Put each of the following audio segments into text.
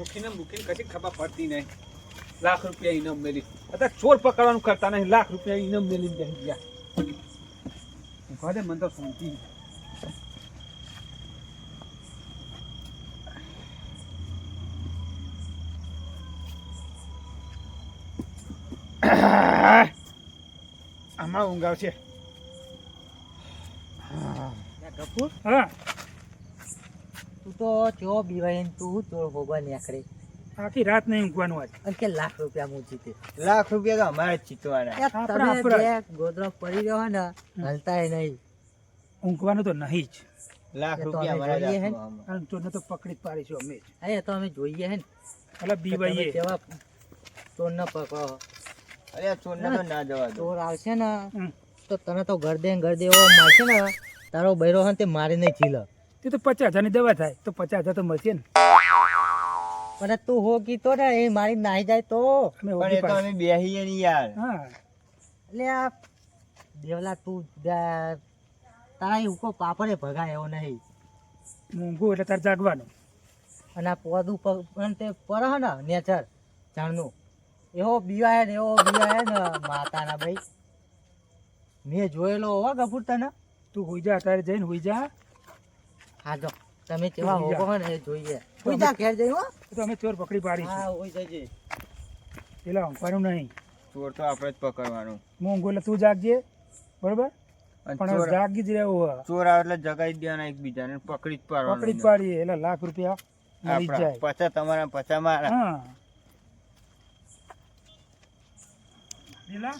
મૂકીને મૂકીને કશી ખબર પડતી નહીં. લાખ રૂપિયા ઇનામ મેલી. અત્યારે ચોર પકડવાનું કરતા નહીં લાખ રૂપિયા ઇનામ મેલી બેસી ગયા. દે મને તો શાંતિ આમાં ઊંઘ આવશે. કપૂર હા. તું તો ચો બીવાય ને તું ચોર ભોગવા નીકળે. આખી રાત નહીં ઊંઘવાનું આજ અને કે લાખ રૂપિયા હું જીતે. લાખ રૂપિયા તો અમારે જ જીતવાના. એ તમે બે ગોદડો પડી રહ્યો ને હલતાય નહીં. ઊંઘવાનું તો નહીં જ. લાખ રૂપિયા અમે અમારા જોઈએ હે. અને ચોરને તો પકડી જ પાડીશું અમે જ. અરે તો અમે જોઈએ હે ને. એટલે બીવાઈએ. કેવા ચોર ન પકડો. અરે ચોર ચોરને તો ના જવા ચોર આવશે ને તો તને તો ગરદે ગરદે એવો મારશે ને તારો બૈરો હે તે તે મારીને ચીલ તે તો પચાસ હજારની દવા થાય તો પચાસ હજાર તો મળશે ને. પણ તું હો કીધો ને એ મારી નાહી જાય તો. અમે પણ એ તો અમે બેહીએ નહીં યાર. હા. એટલે આ દેવલા તું તારા ઉકો પાપડે ભગાય એવો નહીં. ઊંઘું એટલે તારે જાગવાનું. અને આ પોદું પણ તે પર હે ને નેચર જાણનું એવો બીવાય ને એવો બીવાય ને માતાના ભાઈ. મેં જોયેલો હોવા ગફુર તને તું હોઈ જા તારે જઈને હોઈ જા. હા જો. તમે કેવા હોઈ ને એ જોઈએ. કોઈ જા ઘેર જઈ હો. તો અમે ચોર પકડી પાડી હા ઓય જજે પેલા ઊંઘવાનું નહીં. ચોર તો આપણે જ પકડવાનું. હું એટલે તું જાગજે. બરોબર? પણ જાગી જ રહેવું હોય. ચોર આવે એટલે જગાઈ દેવાના એકબીજાને પકડી જ પાડવાનું પકડી જ પાડીએ એટલે લાખ રૂપિયા મળી જાય. પચાસ તમારા પચા મારા. હા. પેલા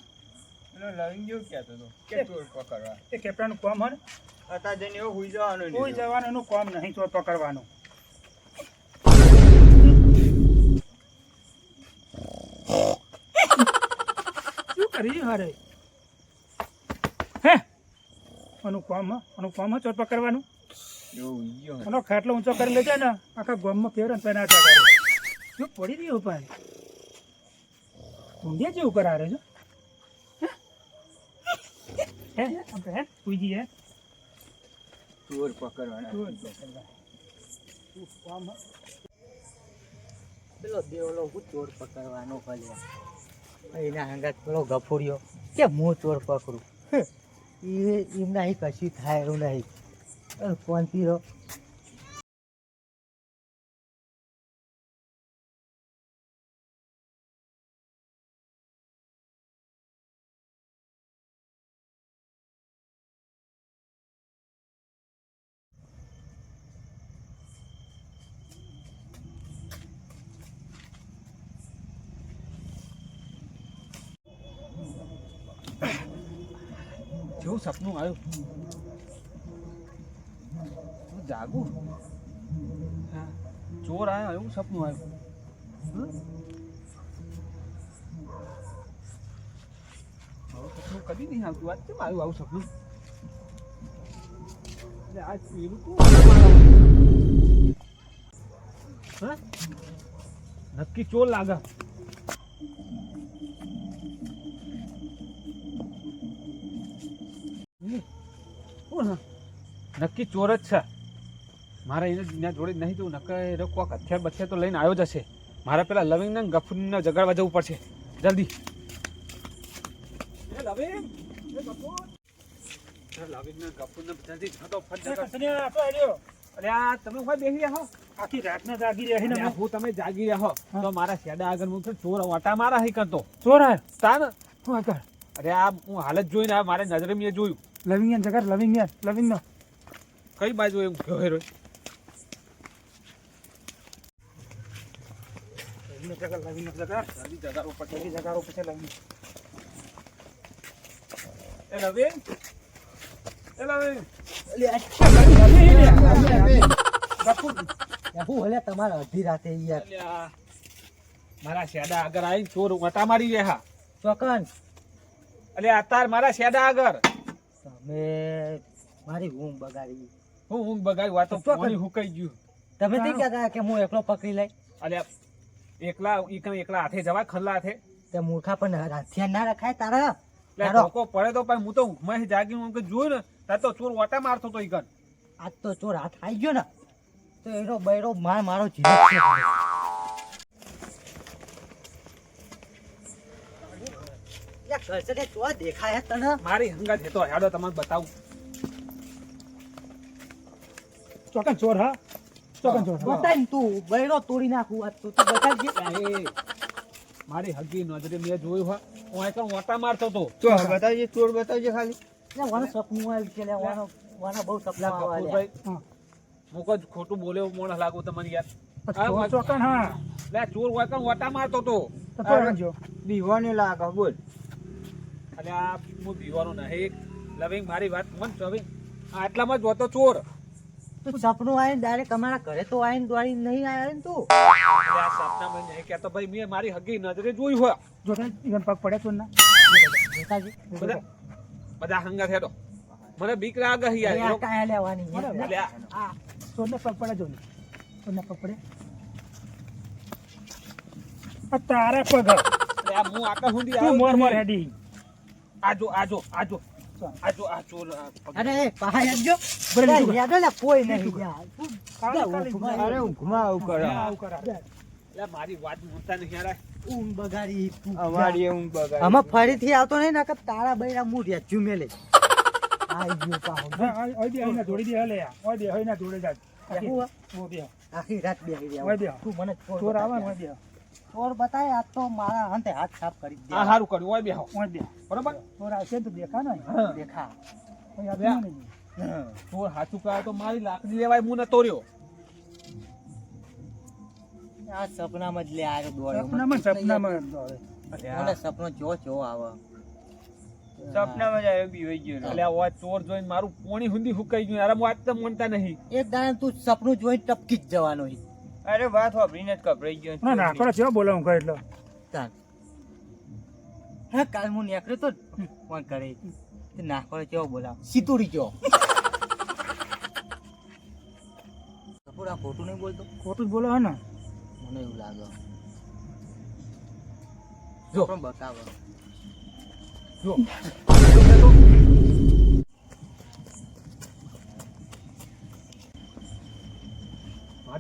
પેલો લવિંગ જેવું કહેતો હતો કે ચોર પકડવા. એ કેપ્ટનનું કામ હે ને? અત્યારે જઈને એવું હુઈ જવાનું હુઈ જવાનું એનું કોમ નહીં ચોર પકડવાનું. શું કરી હારે? હે? અનું કામ અનું કોમ ચોર પકડવાનું? આનો ખાટલો ઊંચો કરી લેજે ને આખા ગોમમાં ફેરે ને પેના જો પડી રહી ઉપાય ઊંધિયા જેવું કરારે છે હે? હે? હે? પૂજી હે? ચોર પકડવાના ચોર પકડવા. પેલો દેવલો હું ચોર પકડવાનો ભલે. એના અંગત પેલો ગફુરિયો. કે હું ચોર પકડું? એ એમ નહીં કશું થાય એવું નહીં. કોણ પીરો. જેવું સપનું આવ્યું. હું જાગું? હા. ચોર આવ્યો એવું સપનું આવ્યું. સપનું કદી નહીં આવતું. આજ કેમ આવ્યું આવું સપનું? પેલું કોણ હા? નક્કી ચોર લાગે. કોણ હા? નક્કી ચોર જ છે. મારે એને એના જોડે નહીં જવું નક્કી એ કોક હથિયાર બથિયાર તો લઈને આવ્યો જ હશે. મારે પેલા લવિંગ ને ગફુરને જગાડવા જવું પડશે. જલ્દી. લવિંગ! ગફુરને જલ્દી જતો ફટ. અરે તમે કોઈ બેસી આખી રાતના જાગી રહ્યા ને હું તમે જાગી રહ્યા તો મારા શેડા આગળ હું ચોર વાટા મારા હી કરતો. ચોર તાન. શું આગળ. અરે આ હું હાલત જોઈને મારે નજરે મેં જોયું. લવિંગ યાર જગાડ લવિંગ યાર લવિંગ નો. કઈ બાજુ એમ ગયો હેરો? તમારે અડધી રાતે મારા શેડા આગળ આવી ચોર વટા મારી રહ્યા. ચોકન. એટલે અત્યાર મારા શેડા આગળ. તમે મારી ઊંઘ બગાડી. હું ઊંઘ બગાડી વાતો તો પાણી હુકાઈ ગયું. તમે તે કહેતા કે હું એકલો પકડી લઈ? અલ્યા એકલા એકલા એકલા હાથે જવા ખલ્લા હાથે? તે મૂર્ખા પણ હથિયાર ના રખાય તારા. ધોકો પડે તો પણ હું તો ઊંઘમાં જાગી હું જોયું ને તાર તો ચોર વટા મારતો તો કન આજ તો ચોર હાથ આવી ગયો ને તો એનો બૈરો માર મારો જીવ કરશે તો દેખાય તને. મારી હંગાત હેતો હેડો તમને બતાવું. ચોકન ચોર હા? ચોકન ચોર બતાય તું બૈરો તોડી નાખું આ તું તો બતાવજે મારી હગી નજરે મેં જોયું હોય હું એક ઓટા મારતો તો. તો બતાવજે ચોર બતાવજે ખાલી. લે વાનો સપનું આવ્યું છે લે વાનો વાનો બહુ સપનું આવે લે. ગફુરભાઈ હા. હું કોઈ ખોટું બોલે મોણ લાગુ તમને યાર. ચોર ચોકન હા. લે ચોર હોય કણ ઓટા મારતો તો. તો ચોકન જો દીવાને લાગે બોલ. અને આ હું દીવાનો નહીં લવિંગ મારી વાત મન લવિંગ આટલામાં જોતો ચોર. તું સપનું આવીને ડાયરેક્ટ અમારા ઘરે તો આવીને દોડી નહીં આવ્યો ને તું. આ સપનામાં નહીં કહેતો ભાઈ મેં મારી હગી નજરે જોયું હોય. જોતા પગ પડ્યા ચોર ના જોતાજી બધા બધા હંગાત હેડો. મને બીક લાગે યાર કાયા લેવાની આ- ચોરને પગ પડ્યા જો ચોરને પગ પડ્યા તારા પગ. હું આટલા સુધી તું મોર મોર હેડી. આજો આજો આજો. આજો આ ચોર અરે પહાય આજો બરાબર, યાદ ના કોઈ નહીં યાર. અરે હું ઘુમાવ કરે મારી વાત મોટા નહીં યાર. ઊંઘ બગાડી અમારી ઊંઘ બગાડી. આમાં ફરીથી આવતો નહીં નકર તારા બૈરા હું રેચ્યું મેલે આઈ ગયો પાહો દે ઓય દોડી દે લે ઓય બે હોઈને દોડે જા? બે આખી રાત રહ્યા ઓય બે તું મને ચોર આવે ઓય. ચોર બતાય આ તો મારા અંતે હાથ સાફ કરી દે. આ સારું કર્યું હોય બેહો. ઓય બે બરોબર? ચોર આવશે તો દેખા ને દેખા. ઓય આ બે નહીં. ચોર હાચું કહે તો મારી લાકડી લેવાય હું નતો રહ્યો. આ સપનામાં જ લે આવ્યો દોડ્યો સપનામાં સપનામાં દોડે. મને સપનો જો જો આવે. સપનામાં જ આવ્યો બી ગયો. એટલે આ ચોર જોઈને મારું પોણી હુંદી હુકાઈ ગયું. યાર આજ તો માનતા નહીં. એક દાડે તું સપનું જોઈ ટપકી જ જવાનો છે. અરે વાત વાપરીને જ કપરાઈ ગયો ના ના કરો છે બોલાવું કહે એટલે. ચાલ હા કાલ હું નીકળ્યો તો ને, ફોન કરે. તે નાખો કેવો બોલા સિતુડી કયો કપૂર આ ખોટું નહીં બોલતો? ખોટું જ બોલો હે ને. મને એવું લાગે. જો. પણ બતાવો. જો.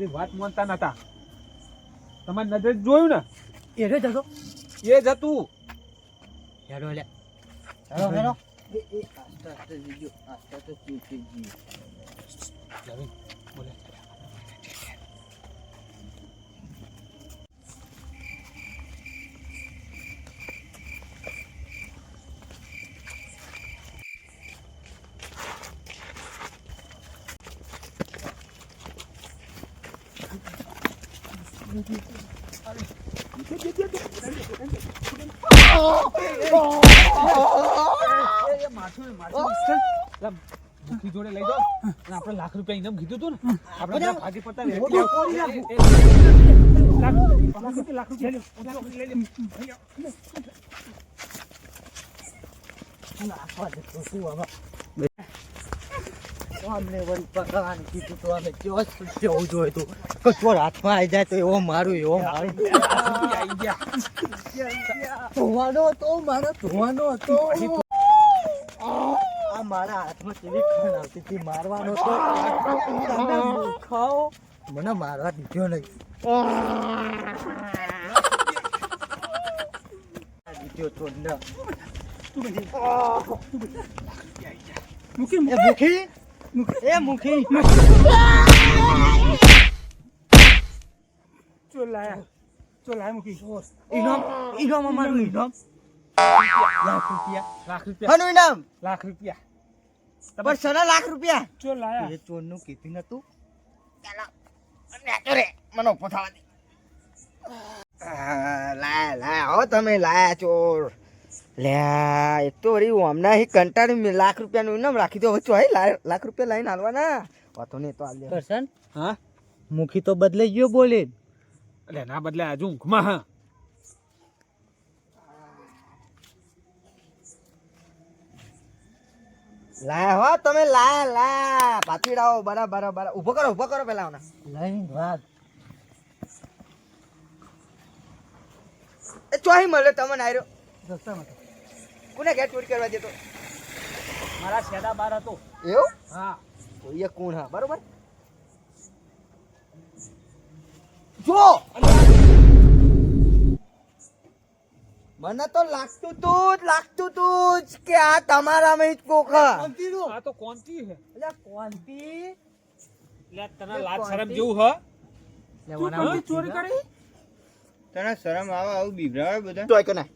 મારી વાત માનતા નતા. તમારી નજરે જોયું ને? એ રે જતો એ જ હતું. હેડો લે. હેડો હેડો. એ એ આસ્તે આસ્તે જીજો આસ્તે આસ્તે જીજો બોલે. એ, એ, માથું, માથું. લા, મુઠ્ઠી જોડે લઈ અને આપણે લાખ રૂપિયા ઇનામ કીધું હતું ને આપણે ભાગી પડતા લાખ રૂપિયા. અમને વળી પકડવાનું કીધું તો અમે કેવો જવું જોઈએ તો. કે ચોર હાથમાં આવી જાય તો એવો મારું એવો મારું. ધોવાનો હતો મારો ધોવાનો હતો. આ મારા હાથમાં કેવી ખણ આવતી હતી મારવાનો તો ખાઓ મને મારવા દીધો નહીં. દીધો તો ન. મૂકી? એ મુખી. ચોર લાયા. ચોર લાયા મૂકી ઇનામ ઇનામ અમારું ઇનામ લાખ રૂપિયા. લાખ રૂપિયા. હનું ઇનામ લાખ રૂપિયા. પણ સના લાખ રૂપિયા? ચોર લાયા? એ ચોરનું કીધું નતું. લાયા લાયા. હો તમે લાયા ચોર. લ્યા એક તો વળી હમણાં અહીં કંટાળી લાખ રૂપિયાનું ઇનામ રાખી દો વચ્ચે લાખ રૂપિયા લઈને હાલવાના. વાતો નહીં તો આલ્યો કરશન? હા? મુખી તો બદલાઈ ગયો બોલે. એટલે ના બદલે આજુ ઊંઘમાં હા. લાયા હો તમે લાયા લા પાથીડાઓ બરાબર બરાબર. ઊભો કરો ઊભો કરો પેલા ઓના લઈ વાત. એ ચોહી મળે તમને આયરો. રસ્તામાં તો. કોને ઘેર ચોરી કરવા દેતો? મારા છેડા બાર હતો. એવું? હા. તો એ કોણ હા બરોબર? જો! મને તો લાગતું તું જ લાગતું તું જ કે આ તમારામાં જ કોક આ તો કોણતી હે? એટલે કોંતી એટલે તને લાજ શરમ જેવું હ? તું ચોરી કરી? તને શરમ આવે આવું બીભરાવે બધા? તો કે ના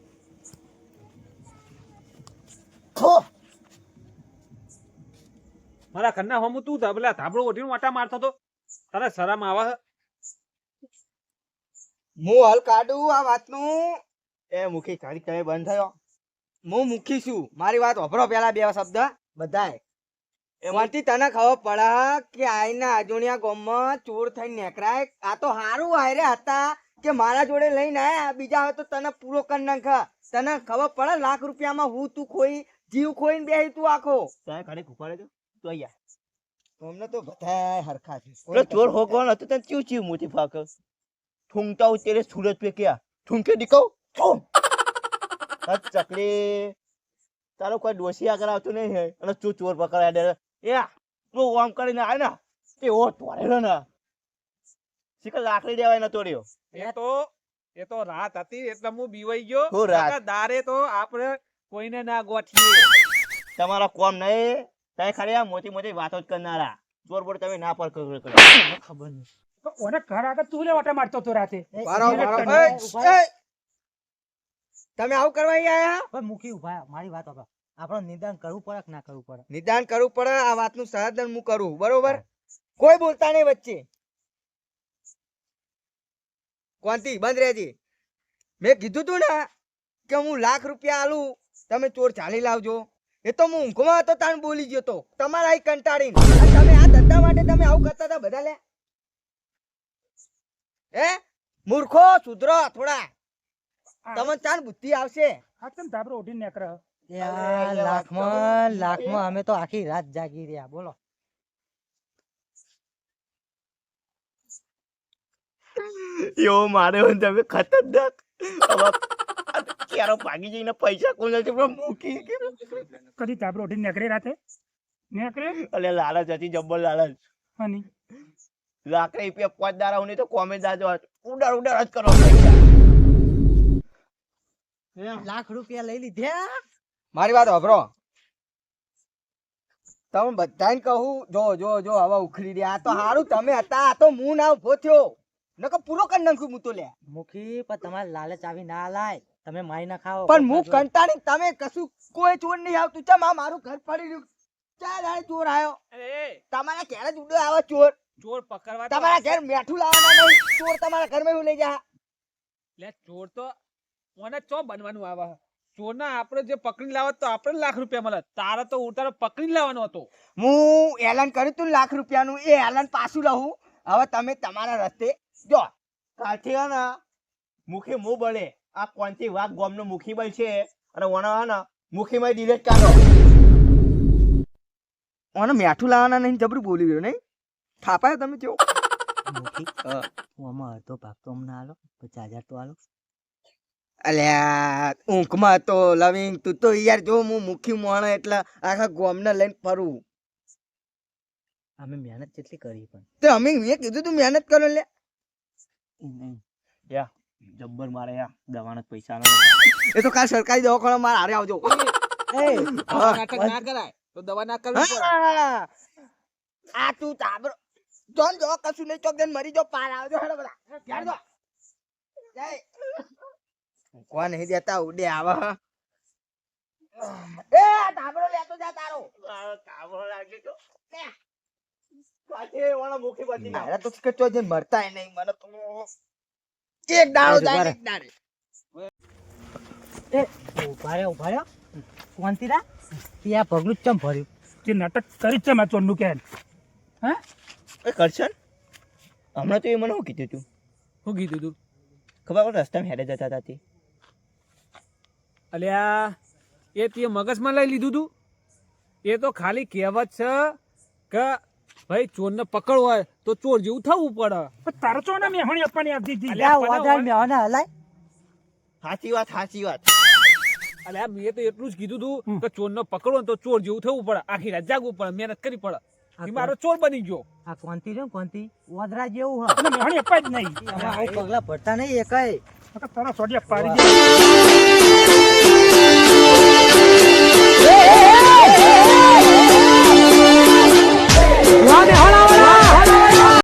મારા ઘરના હમું તું પેલા ધાબળો ઓઢીને વાટા મારતો તો. તારે શરમ આવે હું? હલ કાઢું આ વાતનું. એ મુખી તારી કઈ બંધ થયો. હું મુખી છું. મારી વાત વભરો પેલા બે શબ્દ. બધાય. એમાંથી તને ખબર પડે કે આઈના અજોણિયા ગામમાં ચોર થઈને નેકરાય. આ તો હારું હારે હતા કે મારા જોડે લઈને આયા. બીજા હોય તો તને પૂરો કરી નાખ. તને ખબર પડે લાખ રૂપિયામાં હું તું ખોઈ જીવ ખોઈને બેહી તું આખો. તારે ઘરે ઉપાડે તો તો અહીંયા અમને તો બધા હરખા છે. ચોર હોગવાન હતો તને ચીવ ચીવ મોટી ફાક. ઠુંકતા ઉતેરે સુરત પે ક્યાં? ઠુંકે નીકળ. ચકલી. તારો કોઈ ડોસી આગળ આવતો નહીં હે. અને તું ચોર પકડાય ડે એ તું ઓમ કરીને આય ને. તે ઓ તોડેલો ને. શીખર લાકડી દેવાય ને તોડ્યો એ તો એ તો રાત હતી એટલે હું બીવાઈ ગયો. દારે તો આપણે કોઈને ના ગોઠીએ. તમારા કોમ નહીં. તમે ખરી આ મોટી મોટી વાતો જ કરનારા. જોર બોર તમે ના પર કરો. ખબર નહીં. ઓને ઘર આગળ તું લે ઓટા મારતો તો રાતે. તમે આવું કરવા આયા? પણ મુખી ઊભા. મારી વાત આપા આપણો નિદાન કરવું પડે કે ના કરવું પડે? નિદાન કરવું પડે આ વાતનું સમાધાન હું કરું. બરોબર? કોઈ બોલતા નહીં વચ્ચે. કોંતી બંધ રહેજી. મેં કીધું તું ને કે હું લાખ રૂપિયા આલું. તમે ચોર ચાલી લાવજો. એ તો હું ઊંઘમાં હતો તાણ બોલી ગયો તો. તમારા અહીં કંટાળીને. તમે આ ધંધા માટે તમે આવું કરતા હતા બધા લે હે? મૂર્ખો સુધરો થોડા. તમને તાણ બુદ્ધિ આવશે? કેમ ધાબરો ઉઠીને નીકળે. લાખમાં લાખમાં અમે તો આખી રાત જાગી રહ્યા બોલો. એવો મારે હોય તમે ખતરનાક. ક્યારો ભાગી જઈને પૈસા કોણ છે મૂકી? કદી ધાબરો ઉઠીને નીકળે રાતે? નીકળે? અલે લાલચ હતી જબ્બર લાલચ હની. લાકડી પે પાંચ દારા હું તો કોમે દાજો ઉડાર ઉડાર જ કરો. લાખ રૂપિયા લઈ લીધા મારી વાત હભરો તમે બધાને કહું જો જો જો હવે ઉખડી રહ્યા આ તો હારું તમે હતા આ તો હું ના ઊભો થયો નકર પૂરો કરી નાખું હું તો લે. મુખી પણ તમારે લાલચ આવી ના લાય. તમે માઈ ના ખાઓ પણ હું. કંટાળી તમે કશું કોઈ ચોર નહીં આવતું. ચમ આ મારું ઘર પડી રહ્યું. ચાર દાડે ચોર આવ્યો તમારા ઘેર જ ઉડો આવે ચોર. ચોર પકડવા તમારા ઘેર મેઠું લાવવાના નહીં. ચોર તમારા ઘરમાં લઈ જા લે ચોર તો ઓને ચો બનવાનું આવે. ચોર ના આપણે જે પકડી લાવત તો આપણે લાખ રૂપિયા મળે તારે તો ઉતારો પકડી લાવવાનો હતો. હું એલાન કર્યું તું લાખ રૂપિયાનું એ એલાન પાછું રહું હવે તમે તમારા રસ્તે જો. કાઠી મુખે મો બળે. આ કોણથી વાઘ ગોમનો મુખી બળ છે? અને ઓના મુખીમાં ડિલેટ કાઢો. ઓને મેઠું લાવવાના નહીં જબરું બોલી ગયો નહીં? થાપાયો તમે કેવો? મુખી હા. હું આમાં અડધો ભાગ તો અમને આલો પચાસ હજાર તો આલો. અલ્યા ઊંઘમાં તો લવિંગ તું તો યાર જો હું મુખી મોણ એટલે આખા ગોમને લઈને ફરું. અમે મહેનત કેટલી કરી પણ. તે અમે મેં કીધું તું મહેનત કરો લે યા. જબ્બર મારે યા દવાના પૈસા આલો એ તો કાલ સરકારી દવાખાના મારા હારે આવજો. એ નાટક ના કરાય. તો દવા ના કરવી પડે. આ તું તાબરો. જોન જો કશું નહીં ચોક મરી જો પાર આવજો. હેડો બધા. ઘેર દો જય. કોણ નહીં દેતા ઉડે આવા. એ તાબરો લેતો જા તારો. તાબરો લાગે તો કાઠી વાળા મુખી બચી ના તો કચો જઈને મરતાય નહીં. મને તો એક દાડો જાય એક દાડે એ ઊભા ઊભા રા. ત્યાં પગલું ચમ ભર્યું? તે નાટક કરી છે માં ચોરનું કે. એ કરશન? હમણાં તો એ મને શું કીધું તું? શું કીધું તું? ખબર રસ્તામાં હેડે જતા હતા તે. અલ્યા એ તે મગજમાં લઈ લીધું તું? એ તો ખાલી કહેવત છે કે ભાઈ ચોરને પકડવો હોય તો ચોર જેવું થવું પડે. પણ તારો ચો ને મેહણી આપવાની આપી દીધી. અલ્યા, વાદળ મેહોને હલાય. સાચી વાત સાચી વાત. અલ્યા મેં તો એટલું જ કીધું તું. કે ચોરને ને હોય તો ચોર જેવું થવું પડે. આખી રાત જાગવું પડે મહેનત કરવી પડે. મારો ચોર બની ગયો. આ કોંતી રહ્યો ને કોંતી વાદરા જેવું હ. અને મેહણી અપાય જ નહીં. આવું પગલા પડતા નહીં એકાય. તારા સોડિયા પાડી દે. Lá me rola